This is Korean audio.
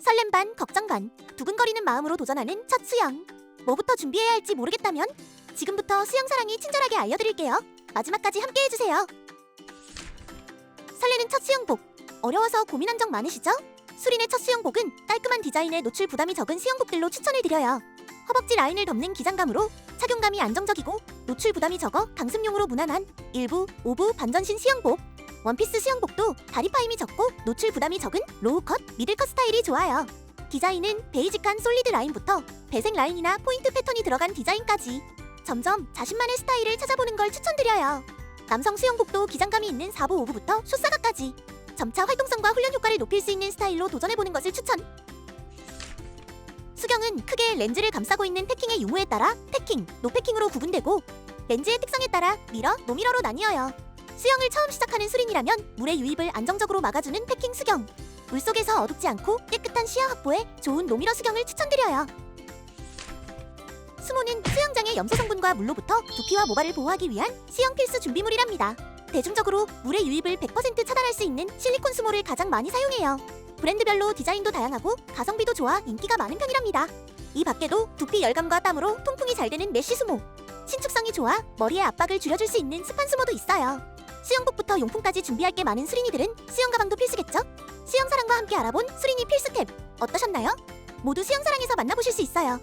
설렘 반 걱정 반 두근거리는 마음으로 도전하는 첫 수영. 뭐부터 준비해야 할지 모르겠다면 지금부터 수영 사랑이 친절하게 알려드릴게요. 마지막까지 함께 해주세요. 설레는 첫 수영복 어려워서 고민한 적 많으시죠? 수린의 첫 수영복은 깔끔한 디자인에 노출 부담이 적은 수영복들로 추천해드려요. 허벅지 라인을 덮는 기장감으로 착용감이 안정적이고 노출 부담이 적어 강습용으로 무난한 일부, 오부 반전신 수영복 원피스 수영복도 다리 파임이 적고 노출 부담이 적은 로우 컷, 미들 컷 스타일이 좋아요. 디자인은 베이직한 솔리드 라인부터 배색 라인이나 포인트 패턴이 들어간 디자인까지 점점 자신만의 스타일을 찾아보는 걸 추천드려요. 남성 수영복도 기장감이 있는 4부, 5부부터 숏사각까지 점차 활동성과 훈련 효과를 높일 수 있는 스타일로 도전해보는 것을 추천. 수경은 크게 렌즈를 감싸고 있는 패킹의 유무에 따라 패킹, 노패킹으로 구분되고 렌즈의 특성에 따라 미러, 노미러로 나뉘어요. 수영을 처음 시작하는 수린이라면 물의 유입을 안정적으로 막아주는 패킹 수경. 물속에서 어둡지 않고 깨끗한 시야 확보에 좋은 노미러 수경을 추천드려요. 수모는 수영장의 염소 성분과 물로부터 두피와 모발을 보호하기 위한 수영 필수 준비물이랍니다. 대중적으로 물의 유입을 100% 차단할 수 있는 실리콘 수모를 가장 많이 사용해요. 브랜드별로 디자인도 다양하고 가성비도 좋아 인기가 많은 편이랍니다. 이 밖에도 두피 열감과 땀으로 통풍이 잘 되는 메쉬 수모, 신축성이 좋아 머리의 압박을 줄여줄 수 있는 스판 수모도 있어요. 수영복부터 용품까지 준비할 게 많은 수린이들은 수영 가방도 필수겠죠? 수영 사랑과 함께 알아본 수린이 필수 탭 어떠셨나요? 모두 수영 사랑에서 만나보실 수 있어요.